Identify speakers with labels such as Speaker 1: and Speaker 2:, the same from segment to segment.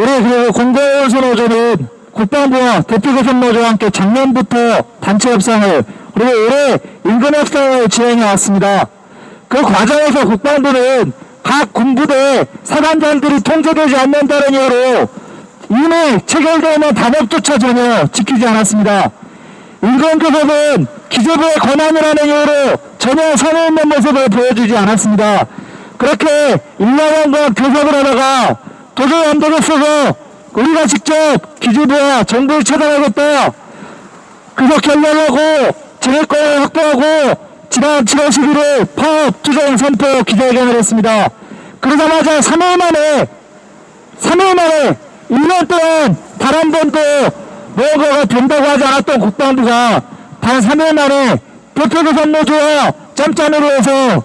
Speaker 1: 우리 그리고 공공연수 노조는 국방부와 대표교섭 노조와 함께 작년부터 단체 협상을 그리고 올해 임금 협상을 진행해 왔습니다. 그 과정에서 국방부는 각 군부대 사단장들이 통제되지 않는다는 이유로 이미 체결되어 있는 단협조차 전혀 지키지 않았습니다. 임금교섭은 기재부의 권한이라는 이유로 전혀 선에 있는 모습을 보여주지 않았습니다. 그렇게 1년간 교섭을 하다가 도저히 안 되겠어서 우리가 직접 기재부와 정부를 찾아가겠다. 그래서 결론하고 재해권을 확보하고 지난 7월 11일 파업 투쟁 선포 기자회견을 했습니다. 그러자마자 3일 만에 3일 만에 1년 동안 단 한 번도 무언가가 된다고 하지 않았던 국방부가 단 3일 만에 대표교섭 노조와 짬짬이로 해서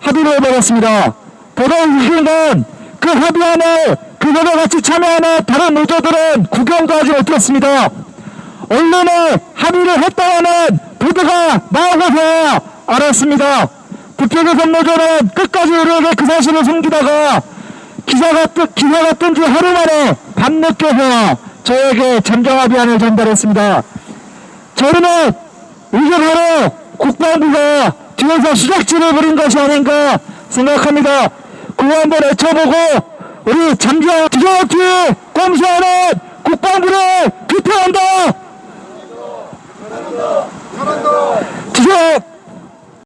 Speaker 1: 합의를 해버렸습니다. 더더욱 웃긴 건그 합의안을 그거와 같이 참여하는 다른 노조들은 구경도 하지 못했습니다. 언론에 합의를 했다는 보도가 나오고서 알았습니다. 대표교섭 노조는 끝까지 우리에게 그 사실을 숨기다가 기사가 뜨, 기사가 뜬지 하루 만에 밤늦게서 저에게 잠정 합의안을 전달했습니다. 저는 이게 바로 국방부가 뒤에서 수작질을 부린 것이 아닌가 생각합니다. 그거 한번 외쳐보고 우리 잠정 지정학기 검수하는 국방부를 비판한다 가만둬. 가만둬.